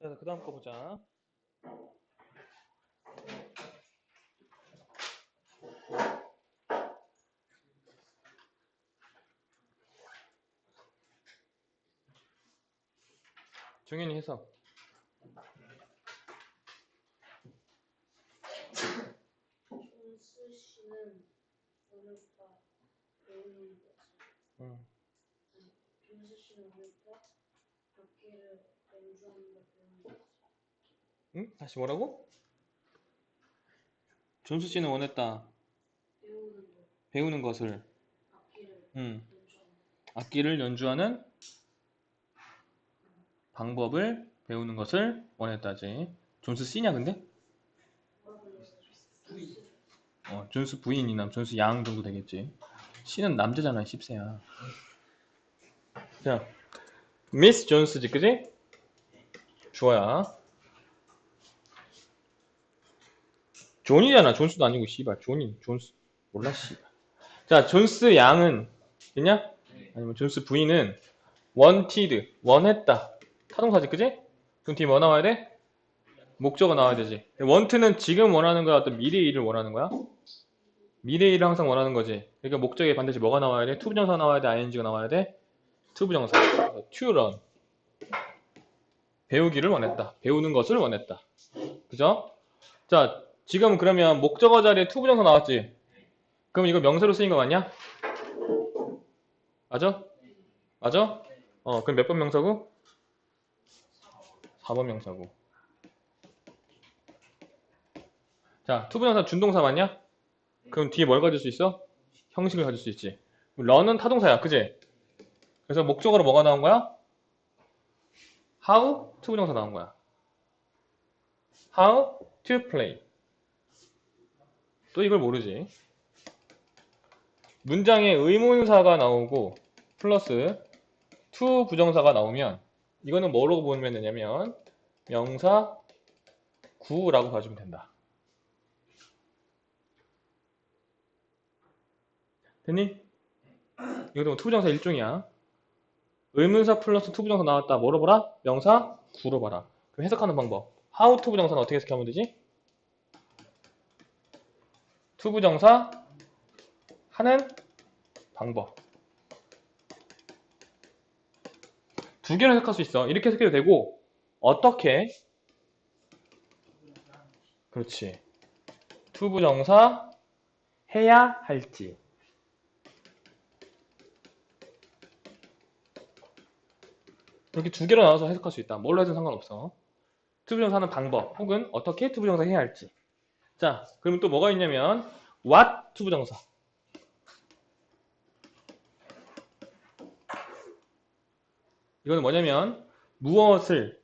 자, 그 다음 거 보자. 정현이 해석. 존스 씨는 오늘부터 배우는 거지. 응. 존스 씨는 오늘부터 악기를 연주하는 거지. 응? 다시 뭐라고? 존수 씨는 원했다. 배우는 것을. 악기를 응. 악기를 연주하는 방법을 배우는 것을 원했다지. 존수 씨냐 근데? 존스. 어, 존수 부인이나 존수 양 정도 되겠지. 씨는 남자잖아, 10세야. 자, 미스 존스지, 그지? 좋아요. 존이잖아, 존스도 아니고, 씨발. 존이, 존스. 몰라, 씨발. 자, 존스 양은, 됐냐? 아니면 존스 부인은 wanted, 원했다. 타동사지, 그지? 그럼 뒤에 뭐 나와야 돼? 목적어 나와야 되지. want는 지금 원하는 거야, 어떤 미래의 일을 원하는 거야? 미래의 일을 항상 원하는 거지. 그러니까 목적에 반드시 뭐가 나와야 돼? 투 부정사 나와야 돼? ing가 나와야 돼? 투 부정사. to learn. 배우기를 원했다. 배우는 것을 원했다. 그죠? 자, 지금 그러면 목적어 자리에 투부 정사 나왔지? 그럼 이거 명사로 쓰인 거 맞냐? 맞아? 맞아? 어, 그럼 몇 번 명사고? 4번 명사고. 자, 투부정사 준동사 맞냐? 그럼 뒤에 뭘 가질 수 있어? 형식을 가질 수 있지. 런은 타동사야, 그지? 그래서 목적어로 뭐가 나온 거야? how 투부 정사 나온 거야. how to play. 또 이걸 모르지. 문장에 의문사가 나오고 플러스 to 부정사가 나오면 이거는 뭐라고 보면 되냐면 명사 구라고 봐주면 된다. 됐니? 이것도 뭐 투부정사 일종이야. 의문사 플러스 투부정사 나왔다. 뭐로 봐라? 명사 구로 봐라. 그럼 해석하는 방법. how 투부정사는 어떻게 해석하면 되지? 투부정사 하는 방법. 두 개로 해석할 수 있어. 이렇게 해석해도 되고 어떻게? 그렇지. 투부정사 해야 할지. 이렇게 두 개로 나눠서 해석할 수 있다. 뭘로 해도 상관없어. 투부정사 하는 방법 혹은 어떻게 투부정사 해야 할지. 자, 그러면 또 뭐가 있냐면 what 투부정사. 이거는 뭐냐면 무엇을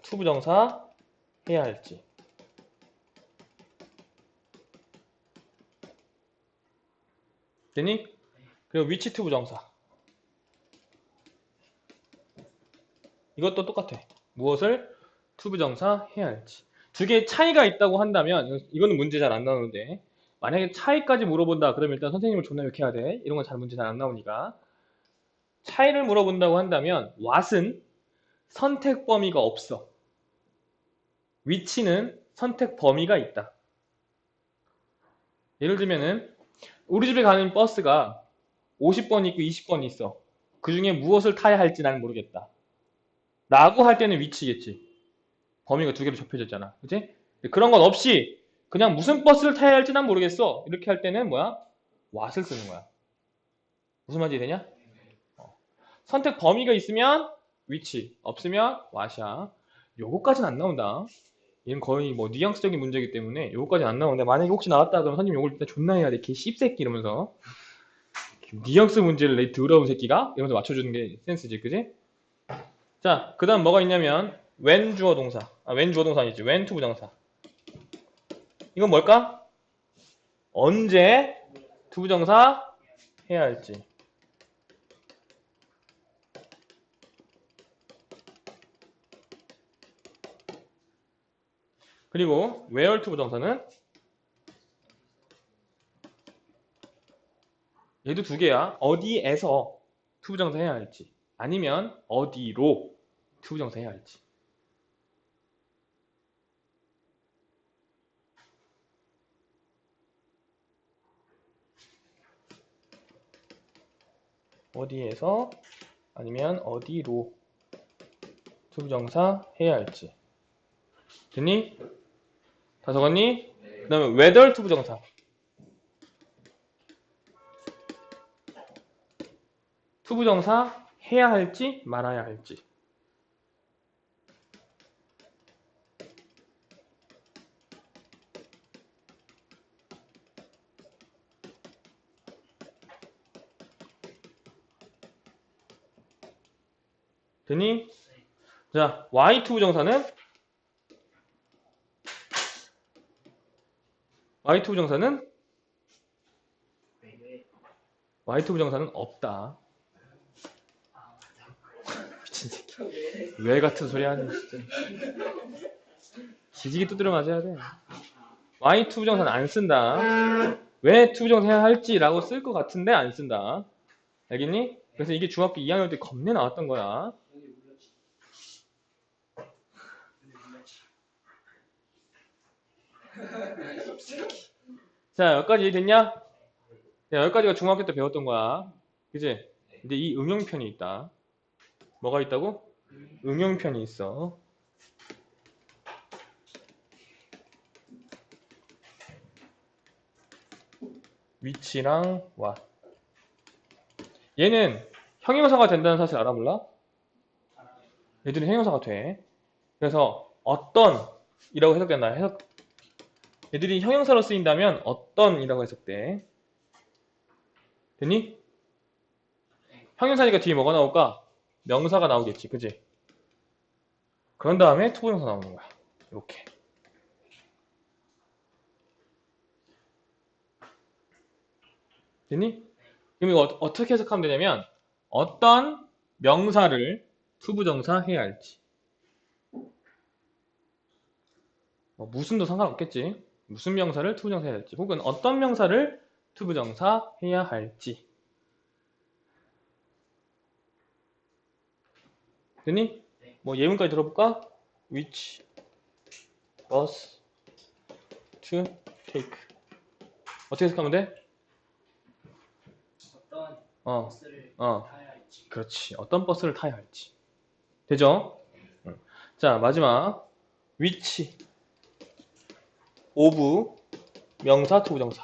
투부정사 해야 할지. 됐니? 그리고 위치 투부정사. 이것도 똑같아. 무엇을 투부정사 해야 할지. 두 개의 차이가 있다고 한다면 이거는 문제 잘 안 나오는데 만약에 차이까지 물어본다 그러면 일단 선생님을 존나 욕해야 돼. 이런 건 잘 문제 잘 안 나오니까. 차이를 물어본다고 한다면 what은 선택 범위가 없어. 위치는 선택 범위가 있다. 예를 들면은 우리 집에 가는 버스가 50번 있고 20번 있어. 그 중에 무엇을 타야 할지 나는 모르겠다. 라고 할 때는 위치겠지. 범위가 두 개로 좁혀졌잖아. 그치? 그런 건 없이 그냥 무슨 버스를 타야 할지 난 모르겠어. 이렇게 할 때는 뭐야? what을 쓰는 거야. 무슨 말인지 되냐? 어. 선택 범위가 있으면 위치, 없으면 what이야. 요거까지는 안 나온다. 얘는 거의 뭐 뉘앙스적인 문제이기 때문에 요거까지는 안 나오는데 만약에 혹시 나왔다 그러면 선생님 요걸 일단 존나 해야 돼. 개 씹새끼 이러면서 뉘앙스 문제를 내 더러운 새끼가 이러면서 맞춰주는 게 센스지, 그지? 자, 그 다음 뭐가 있냐면 when 주어 동사. 아, when 주어 동사 아니지. when 투 부정사. 이건 뭘까? 언제 투 부정사 해야 할지. 그리고 where 투 부정사는 얘도 두 개야. 어디에서 투 부정사 해야 할지. 아니면 어디로 투부정사 해야 할지. 어디에서 아니면 어디로 투부정사 해야 할지. 됐니? 다 적었니? 그 다음에 whether 투부정사. 투부정사 해야 할지 말아야 할지. 되니? 자, y 투부정사는 y 투부정사는 y 투부정사는 없다. 미친 새끼. 왜 같은 소리 하니 진짜. 지지기 두드려 맞아야 돼. y 투부정사는 안 쓴다. 왜 투부정사 해야 할지라고 쓸 것 같은데 안 쓴다. 알겠니? 그래서 이게 중학교 2학년 때 겁내 나왔던 거야. 여기 물렸지. 여기 물렸지. 자, 여기까지 됐냐? 자, 여기까지가 중학교 때 배웠던 거야. 그지? 근데 이 응용편이 있다. 뭐가 있다고? 응용편이 있어. 위치랑 와. 얘는 형용사가 된다는 사실 알아 몰라? 얘들은 형용사가 돼. 그래서 어떤 이라고 해석된다. 해석 얘들이 형용사로 쓰인다면 어떤이라고 해석돼. 됐니? 형용사니까 뒤에 뭐가 나올까? 명사가 나오겠지, 그지? 그런 다음에 투부정사 나오는 거야. 이렇게. 됐니? 그럼 이거 어, 어떻게 해석하면 되냐면 어떤 명사를 투부정사 해야 할지. 뭐 무슨도 상관없겠지. 무슨 명사를 투부정사 해야 할지. 혹은 어떤 명사를 투부정사 해야 할지. 됐니? 뭐 예문까지 들어볼까? which bus to take. 어떻게 해석하면 돼? 어떤 어, 버스를 어. 타야 할지. 그렇지. 어떤 버스를 타야 할지. 되죠? 응. 자, 마지막. which of 명사 투부정사.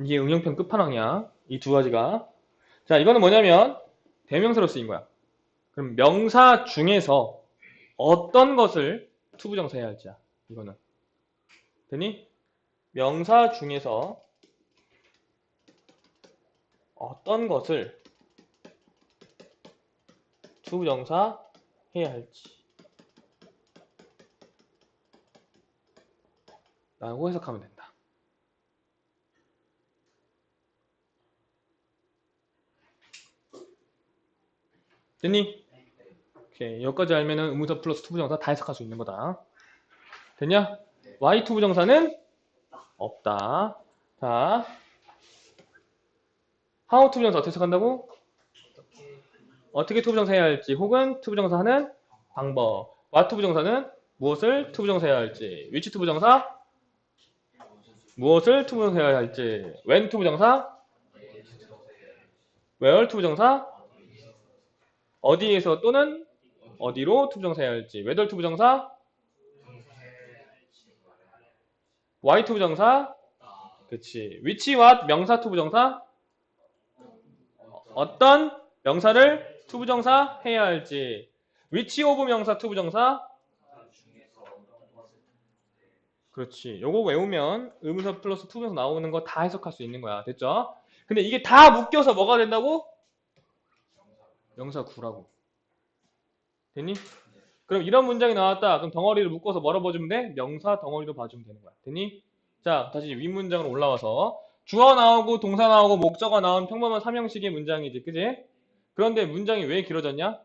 이게 응용편 끝판왕이야. 이 두 가지가. 자, 이거는 뭐냐면 대명사로 쓰인 거야. 그럼 명사 중에서 어떤 것을 투부정사 해야 할지야. 이거는. 되니? 명사 중에서 어떤 것을 투부정사 해야 할지 라고 해석하면 된다. 됐니? 오케이. 여기까지 알면은 의문사 플러스 투부정사 다 해석할 수 있는 거다. 됐냐? Y 투부정사는 없다. 자, how 투부정사 어떻게 해석한다고? 어떻게 어떻게 투부정사 해야 할지, 혹은 투부정사 하는 방법. what 투부정사는 무엇을 투부정사 해야 할지, which 투부정사 무엇을 투부정사 해야 할지, when 투부정사? where 투부정사? 어디에서 또는 어디로 투부정사 해야 할지, whether 투부정사? y 투부정사? 그치. which what 명사 투부정사? 어떤 명사를 투부정사 해야 할지 which of 명사 투부정사 그렇지 요거 외우면 의문사 플러스 투부정사 나오는 거 다 해석할 수 있는 거야 됐죠? 근데 이게 다 묶여서 뭐가 된다고? 명사 구라고 됐니? 그럼 이런 문장이 나왔다. 그럼 덩어리를 묶어서 뭐라 봐주면 돼? 명사 덩어리로 봐주면 되는 거야. 됐니? 자, 다시 윗문장으로 올라와서 주어 나오고 동사 나오고 목적어 나온 평범한 삼형식의 문장이지. 그지? 그런데 문장이 왜 길어졌냐?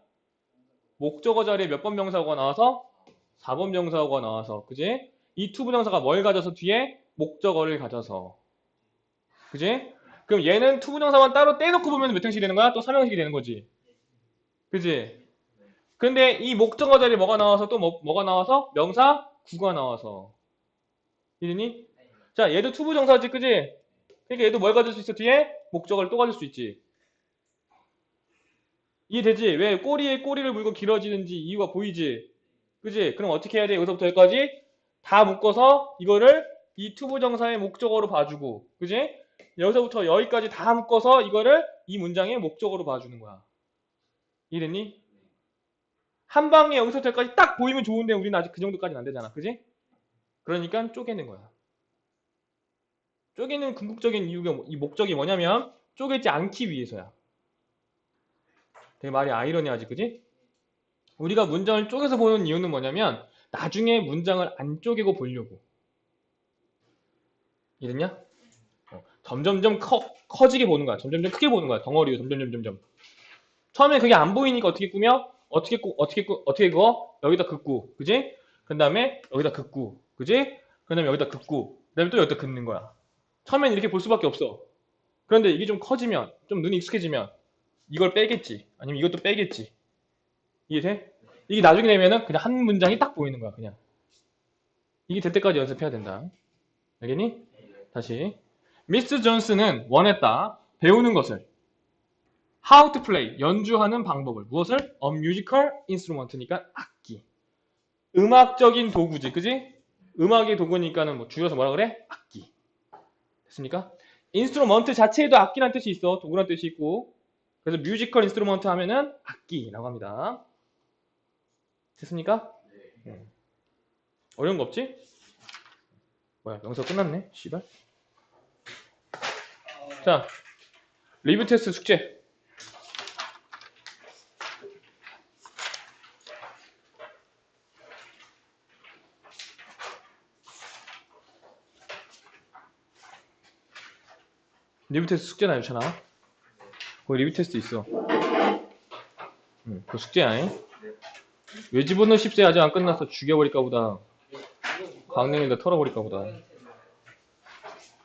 목적어 자리에 몇 번 명사어가 나와서 4번 명사어가 나와서. 그지? 이 투부정사가 뭘 가져서 뒤에 목적어를 가져서. 그지? 그럼 얘는 투부정사만 따로 떼놓고 보면 몇 형식이 되는 거야? 또 3형식이 되는 거지. 그지? 근데 이 목적어 자리에 뭐가 나와서 또 뭐, 뭐가 나와서? 명사 구가 나와서. 이해니? 자, 얘도 투부 정사지, 그지? 그러니까 얘도 뭘 가질 수 있어, 뒤에? 목적어를 또 가질 수 있지. 이해되지? 왜 꼬리에 꼬리를 물고 길어지는지 이유가 보이지? 그지? 그럼 어떻게 해야 돼? 여기서부터 여기까지 다 묶어서 이거를 이 투부 정사의 목적어로 봐주고, 그지? 여기서부터 여기까지 다 묶어서 이거를 이 문장의 목적어로 봐주는 거야. 이해됐니? 한 방에 여기서부터 여기까지 딱 보이면 좋은데 우리는 아직 그 정도까지는 안 되잖아. 그지? 그러니까 쪼개는 거야. 쪼개는 궁극적인 이유가 뭐- 이 목적이 뭐냐면 쪼개지 않기 위해서야. 되게 말이 아이러니하지, 그지? 우리가 문장을 쪼개서 보는 이유는 뭐냐면 나중에 문장을 안 쪼개고 보려고. 이랬냐? 어, 점점점 커, 커지게 보는 거야. 점점점 크게 보는 거야. 덩어리로 점점점 점점. 처음에 그게 안 보이니까 어떻게 꾸며? 어떻게 꾸, 어떻게 꾸, 어떻게 그어? 여기다 긋고, 그지? 그 다음에 여기다 긋고, 그지? 그 다음에 여기다 긋고, 그 다음에 또 여기다 긋는 거야. 처음엔 이렇게 볼 수밖에 없어. 그런데 이게 좀 커지면, 좀 눈이 익숙해지면, 이걸 빼겠지. 아니면 이것도 빼겠지. 이해돼? 이게 나중에 되면은 그냥 한 문장이 딱 보이는 거야, 그냥. 이게 될 때까지 연습해야 된다. 알겠니? 다시. 미스 존스는 원했다. 배우는 것을. How to play. 연주하는 방법을. 무엇을? A musical instrument니까 악기. 음악적인 도구지, 그지? 음악의 도구니까는 뭐 줄여서 뭐라 그래? 악기. 됐습니까? 인스트루먼트 자체에도 악기란 뜻이 있어. 도구란 뜻이 있고. 그래서 뮤지컬 인스트루먼트 하면은 악기라고 합니다. 됐습니까? 음. 어려운 거 없지? 뭐야, 명사 끝났네. 씨발. 자, 리뷰 테스트 숙제. 리뷰 테스트 숙제나 유찬아. 거기 리뷰 테스트 있어. 응, 그 숙제야. 잉? 왜 집어넣어 10세 아직 안 끝났어. 죽여버릴까 보다. 강냉이다 털어버릴까 보다.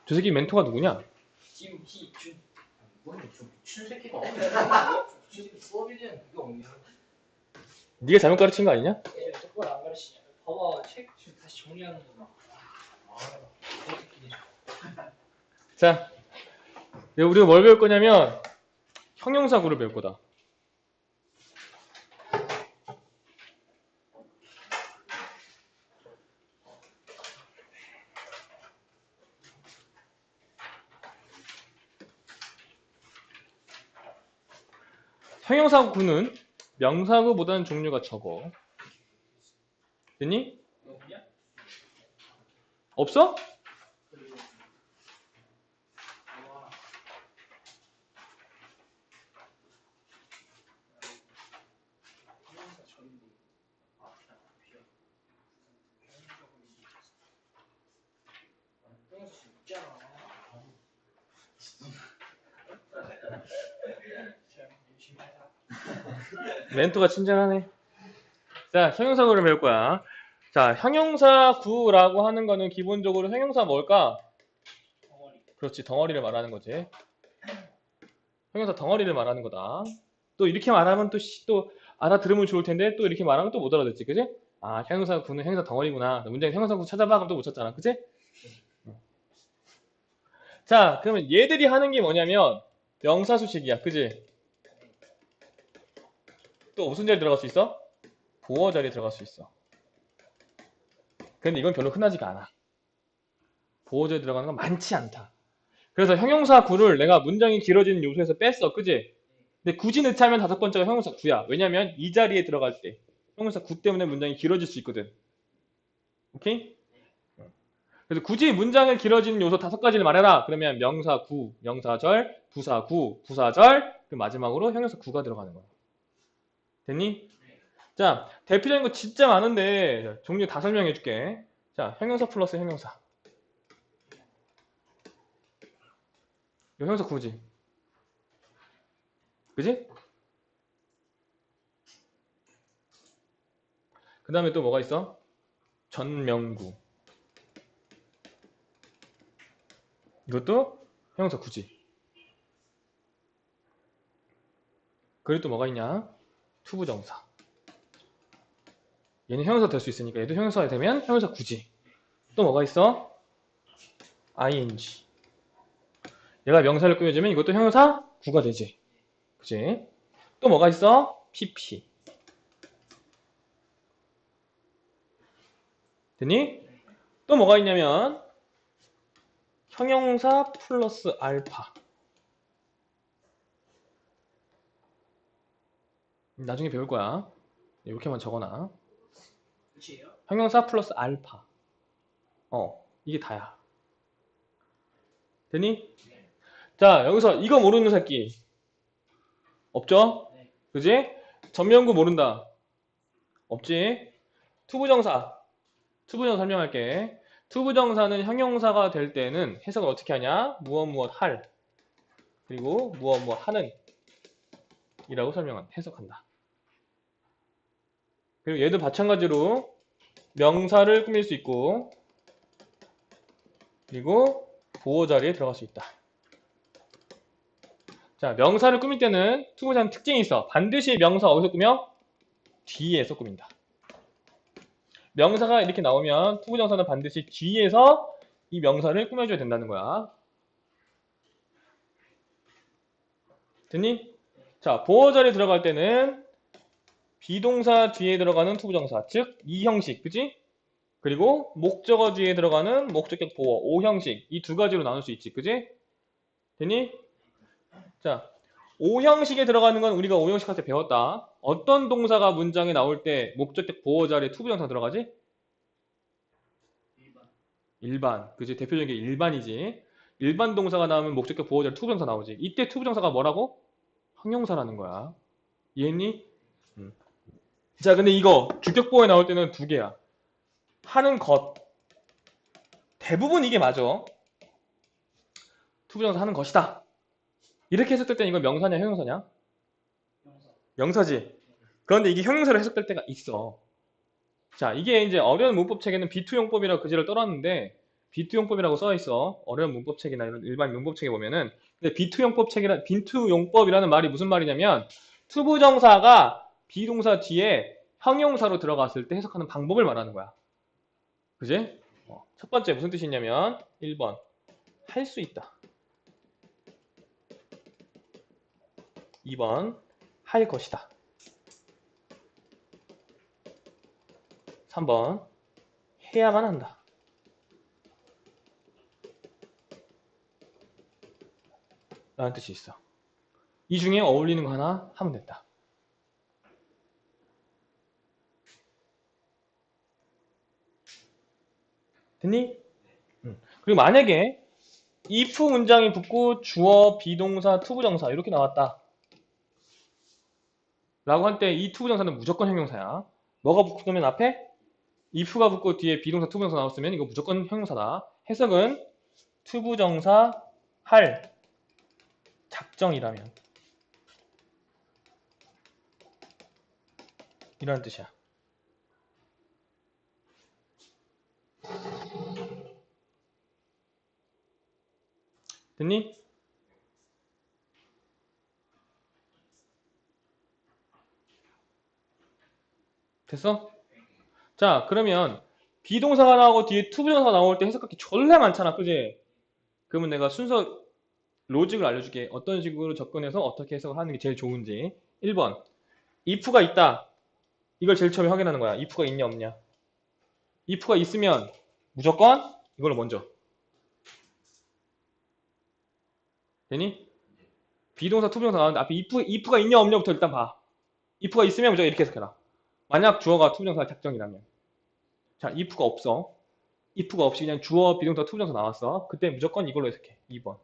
저 새끼 멘토가 누구냐? 네가 잘못 가르친 거 아니냐? 자, 우리가 뭘 배울 거냐면 형용사구를 배울 거다. 형용사구는 명사구보다는 종류가 적어. 됐니? 없어? 아 형용사 전부 아 그냥 비어 형용사 있잖아 자 열심히 하자 멘토가 친절하네. 자, 형용사구를 배울 거야. 자, 형용사 구라고 하는 거는 기본적으로 형용사 뭘까? 그렇지, 덩어리를 말하는 거지. 형용사 덩어리를 말하는 거다. 또 이렇게 말하면 또, 씨, 또 알아들으면 좋을 텐데 또 이렇게 말하면 또 못 알아듣지, 그지? 아, 형용사 구는 형용사 덩어리구나. 문장에 형용사 구 찾아봐. 그럼 또못 찾잖아, 그지? 자, 그러면 얘들이 하는 게 뭐냐면 명사수식이야, 그지? 또 무슨 자리 들어갈 수 있어? 보어 자리에 들어갈 수 있어. 근데 이건 별로 흔하지가 않아. 보어 자리에 들어가는 건 많지 않다. 그래서 형용사 구를 내가 문장이 길어지는 요소에서 뺐어. 그지? 근데 굳이 넣자면 다섯 번째가 형용사 구야. 왜냐면 이 자리에 들어갈 때 형용사 구 때문에 문장이 길어질 수 있거든. 오케이? 그래서 굳이 문장을 길어지는 요소 다섯 가지를 말해라. 그러면 명사 구, 명사절, 부사 구, 부사절, 그 마지막으로 형용사 구가 들어가는 거야. 됐니? 자, 대표적인 거 진짜 많은데 자, 종류 다 설명해 줄게. 자, 형용사 플러스 형용사. 이거 형용사 구지. 그지? 그 다음에 또 뭐가 있어? 전명구. 이것도 형용사 굳이. 그리고 또 뭐가 있냐? 투부정사. 얘는 형용사 될 수 있으니까 얘도 형용사가 되면 형용사 굳이. 또 뭐가 있어? ing. 얘가 명사를 꾸며주면 이것도 형용사 구가 되지. 그지? 또 뭐가 있어? pp. 됐니? 또 뭐가 있냐면 형용사 플러스 알파. 나중에 배울 거야. 이렇게만 적어놔. 형용사 플러스 알파. 어, 이게 다야. 됐니? 네. 자, 여기서 이거 모르는 새끼. 없죠? 네. 그지? 전면구 모른다. 없지? 투부정사. 투부정사 설명할게. 투부정사는 형용사가 될 때는 해석을 어떻게 하냐? 무엇 무엇 할. 그리고 무엇 무엇 하는. 이라고 설명한, 해석한다. 그리고 얘도 마찬가지로 명사를 꾸밀 수 있고, 그리고 보호 자리에 들어갈 수 있다. 자, 명사를 꾸밀 때는 투부정사는 특징이 있어. 반드시 명사 어디서 꾸며? 뒤에서 꾸민다. 명사가 이렇게 나오면 투부정사는 반드시 뒤에서 이 명사를 꾸며줘야 된다는 거야. 됐니? 자, 보호 자리에 들어갈 때는 비동사 뒤에 들어가는 투부정사, 즉, 이 형식, 그지? 그리고 목적어 뒤에 들어가는 목적격 보호, 오 형식, 이 두 가지로 나눌 수 있지, 그지? 됐니? 자, 오 형식에 들어가는 건 우리가 오 형식 할 때 배웠다. 어떤 동사가 문장에 나올 때 목적격 보호 자리에 투부정사 들어가지? 1번. 일반. 그지? 대표적인 게 일반이지. 일반 동사가 나오면 목적격 보호 자리 투부정사 나오지. 이때 투부정사가 뭐라고? 형용사라는 거야. 이해했니? 음. 자, 근데 이거 주격 보호에 나올 때는 두 개야. 하는 것. 대부분 이게 맞아. 투부정사 하는 것이다. 이렇게 해석될 때는 이건 명사냐 형용사냐? 형사. 명사 지. 그런데 이게 형용사로 해석될 때가 있어. 자, 이게 이제 어려운 문법 책에는 비투용법이라고 그지를 떨었는데 비투용법이라고 써 있어. 어려운 문법 책이나 이런 일반 문법 책에 보면은 근데 비투용법 책이라 비투용법이라는 말이 무슨 말이냐면 투부정사가 비동사 뒤에 형용사로 들어갔을 때 해석하는 방법을 말하는 거야. 그지? 어, 첫 번째 무슨 뜻이냐면 1번 할 수 있다. 2번 할 것이다. 3번 해야만 한다. 라는 뜻이 있어. 이 중에 어울리는 거 하나 하면 된다. 됐니? 응. 그리고 만약에 if 문장이 붙고 주어, 비동사, 투부정사 이렇게 나왔다. 라고 할 때 이 투부정사는 무조건 형용사야. 뭐가 붙으면 앞에? if가 붙고 뒤에 비동사, 투부정사 나왔으면 이거 무조건 형용사다. 해석은 투부정사 할 작정이라면 이라는 뜻이야. 됐니? 됐어? 자, 그러면 비동사가 나오고 뒤에 투부정사가 나올 때 해석할 게 졸라 많잖아, 그지? 그러면 내가 순서 로직을 알려줄게. 어떤 식으로 접근해서 어떻게 해석을 하는 게 제일 좋은지. 1번. if가 있다. 이걸 제일 처음에 확인하는 거야. if가 있냐, 없냐. if가 있으면 무조건 이걸로 먼저. 되니? 비동사, 투부정사 나왔는데 앞에 if, if가 있냐, 없냐부터 일단 봐. if가 있으면 무조건 이렇게 해석해라. 만약 주어가 투부정사 작정이라면. 자, if가 없어. if가 없이 그냥 주어, 비동사, 투부정사 나왔어. 그때 무조건 이걸로 해석해. 2번.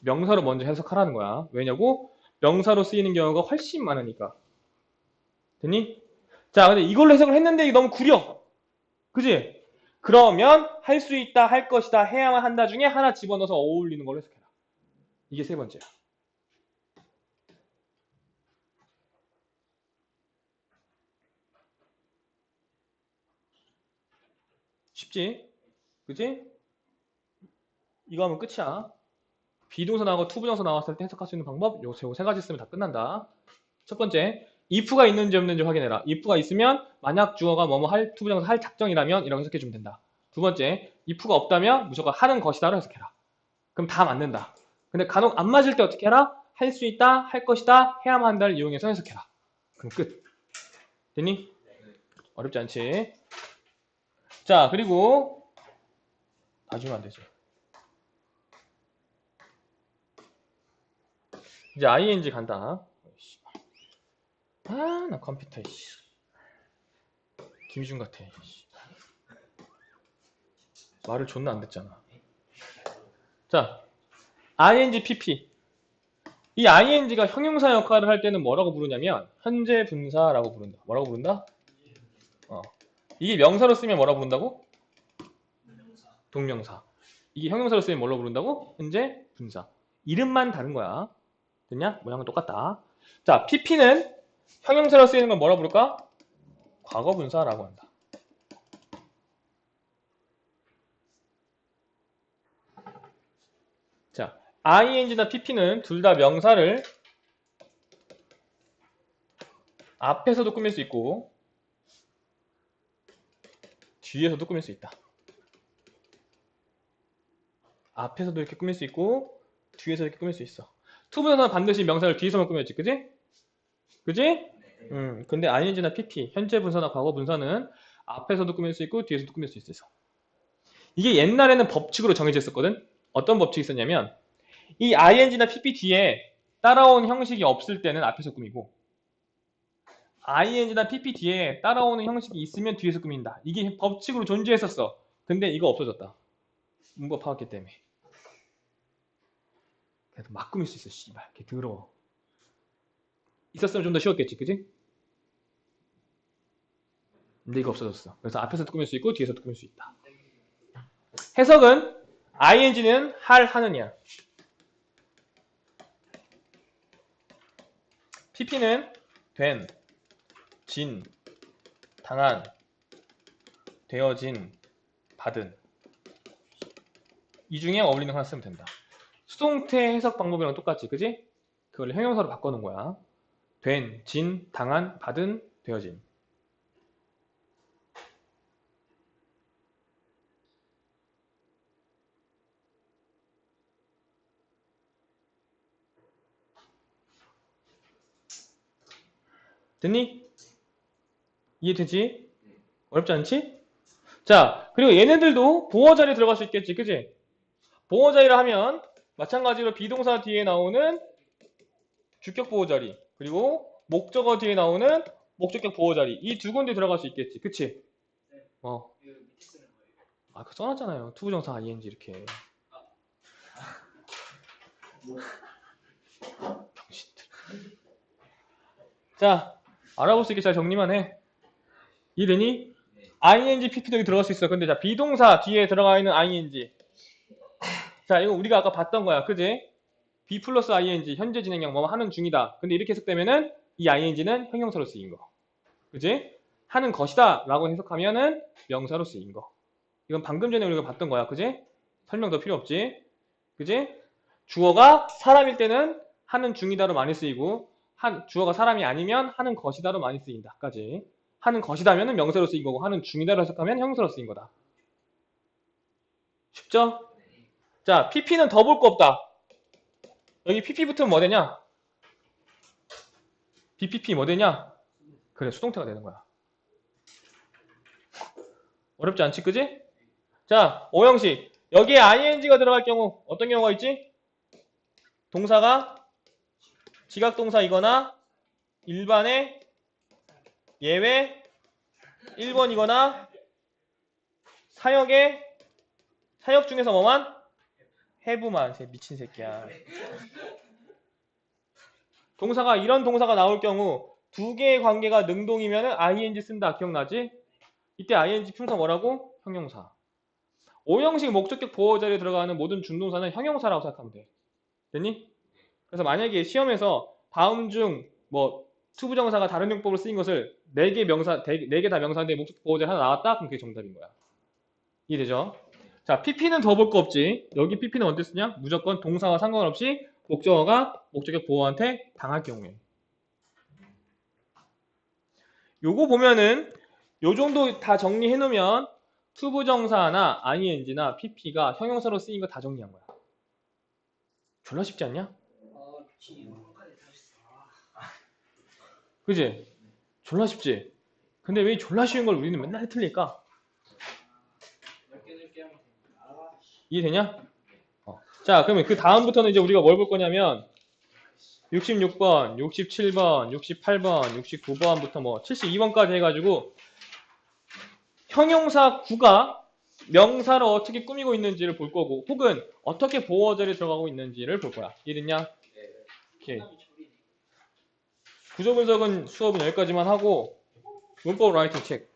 명사로 먼저 해석하라는 거야. 왜냐고? 명사로 쓰이는 경우가 훨씬 많으니까. 됐니? 자, 근데 이걸로 해석을 했는데 너무 구려. 그지? 그러면 할 수 있다, 할 것이다, 해야만 한다 중에 하나 집어넣어서 어울리는 걸로 해석해라. 이게 세 번째야. 쉽지? 그지? 이거 하면 끝이야. 비동사 나오고 투부정사 나왔을 때 해석할 수 있는 방법 요세 가지 쓰면 다 끝난다. 첫 번째, if가 있는지 없는지 확인해라. if가 있으면 만약 주어가 뭐뭐 할 투부정사 할 작정이라면 이라고 해석해 주면 된다. 두 번째, if가 없다면 무조건 하는 것이다로 해석해라. 그럼 다 맞는다. 근데 간혹 안 맞을 때 어떻게 해라? 할 수 있다, 할 것이다, 해야만 한다를 이용해서 해석해라. 그럼 끝. 됐니? 어렵지 않지? 자, 그리고 다 주면 안 되지. 이제 ing 간다. 어이씨. 아, 나 컴퓨터, 씨. 김희준 같아, 씨. 말을 존나 안 듣잖아. 자, ing, pp. 이 ing가 형용사 역할을 할 때는 뭐라고 부르냐면, 현재 분사라고 부른다. 뭐라고 부른다? 어. 이게 명사로 쓰면 뭐라고 부른다고? 동명사. 이게 형용사로 쓰면 뭘로 부른다고? 현재 분사. 이름만 다른 거야. 됐냐? 모양은 똑같다. 자, pp는 형용사로 쓰이는 건 뭐라 부를까? 과거 분사라고 한다. 자, ing나 pp는 둘 다 명사를 앞에서도 꾸밀 수 있고 뒤에서도 꾸밀 수 있다. 앞에서도 이렇게 꾸밀 수 있고 뒤에서 이렇게 꾸밀 수 있어. 투부정사는 반드시 명사를 뒤에서만 꾸몄지, 그지? 그지? 음, 근데 ing나 pp, 현재 분사나 과거 분사는 앞에서도 꾸밀 수 있고 뒤에서도 꾸밀 수 있어. 이게 옛날에는 법칙으로 정해져 있었거든. 어떤 법칙이 있었냐면 이 ing나 pp 뒤에 따라오는 형식이 없을 때는 앞에서 꾸미고 ing나 pp 뒤에 따라오는 형식이 있으면 뒤에서 꾸민다. 이게 법칙으로 존재했었어. 근데 이거 없어졌다. 문법 파악기 때문에. 그래서 막 꾸밀 수 있어, 씨발. 개 더러워. 있었으면 좀 더 쉬웠겠지, 그지? 근데 이거 없어졌어. 그래서 앞에서도 꾸밀 수 있고 뒤에서도 꾸밀 수 있다. 해석은 ing는 할 하느냐. pp는 된, 진, 당한, 되어진, 받은. 이 중에 어울리는 거 하나 쓰면 된다. 수동태 해석 방법이랑 똑같지, 그지? 그걸 형용사로 바꿔놓은 거야. 된, 진, 당한, 받은, 되어진. 됐니? 이해되지? 어렵지 않지? 자, 그리고 얘네들도 보어 자리에 들어갈 수 있겠지, 그지? 보어 자리를 하면 마찬가지로 비동사 뒤에 나오는 주격 보호 자리 그리고 목적어 뒤에 나오는 목적격 보호 자리 이 두 군데 들어갈 수 있겠지 그치? 어. 아, 그 써놨잖아요. 투부정사 ing 이렇게. 병신들. 자, 알아볼 수 있게 잘 정리만 해. 이해되니? ing, pp도 여기 들어갈 수 있어. 근데 자, 비동사 뒤에 들어가 있는 ing. 자, 이거 우리가 아까 봤던 거야. 그지? B 플러스 ing, 현재 진행형, 뭐 하는 중이다. 근데 이렇게 해석되면은 이 ing는 형용사로 쓰인 거. 그지? 하는 것이다. 라고 해석하면은 명사로 쓰인 거. 이건 방금 전에 우리가 봤던 거야. 그지? 설명 더 필요 없지? 그지? 주어가 사람일 때는 하는 중이다로 많이 쓰이고, 한, 주어가 사람이 아니면 하는 것이다로 많이 쓰인다. 까지. 하는 것이다면은 명사로 쓰인 거고, 하는 중이다로 해석하면 형용사로 쓰인 거다. 쉽죠? 자, pp는 더 볼 거 없다. 여기 pp 붙으면 뭐 되냐? bpp 뭐 되냐? 그래, 수동태가 되는 거야. 어렵지 않지, 그지? 자, 오형식. 여기에 ing가 들어갈 경우 어떤 경우가 있지? 동사가 지각동사이거나 일반의 예외 1번이거나 사역의 사역 중에서 뭐만? 해부만 새 미친 새끼야. 동사가 이런 동사가 나올 경우 두 개의 관계가 능동이면 ing 쓴다. 기억나지? 이때 ing 품사 뭐라고? 형용사. 오형식 목적격 보호 자리에 들어가는 모든 준동사는 형용사라고 생각하면 돼. 됐니? 그래서 만약에 시험에서 다음 중 뭐 투부정사가 다른 용법으로 쓰인 것을 네 개 명사 네 개 다 명사인데 목적격 보호 자리 하나 나왔다? 그럼 그게 정답인 거야. 이해되죠? 자, PP는 더 볼 거 없지. 여기 PP는 언제 쓰냐? 무조건 동사와 상관없이 목적어가 목적의 보호한테 당할 경우에. 요거 보면은 요 정도 다 정리해 놓으면 투부정사나 ing나 pp가 형용사로 쓰인 거 다 정리한 거야. 졸라 쉽지 않냐? 그지? 졸라 쉽지? 근데 왜 졸라 쉬운 걸 우리는 맨날 틀릴까? 넓게 넓게 하면 됩니다. 아, 씨. 이해되냐? 어. 자, 그러면 그 다음부터는 이제 우리가 뭘 볼 거냐면 66번, 67번, 68번, 69번부터 뭐 72번까지 해가지고 형용사 구가 명사를 어떻게 꾸미고 있는지를 볼 거고 혹은 어떻게 보어절이 들어가고 있는지를 볼 거야. 이해됐냐? 네. 오케이. 구조 분석은 수업은 여기까지만 하고 문법 라이팅 책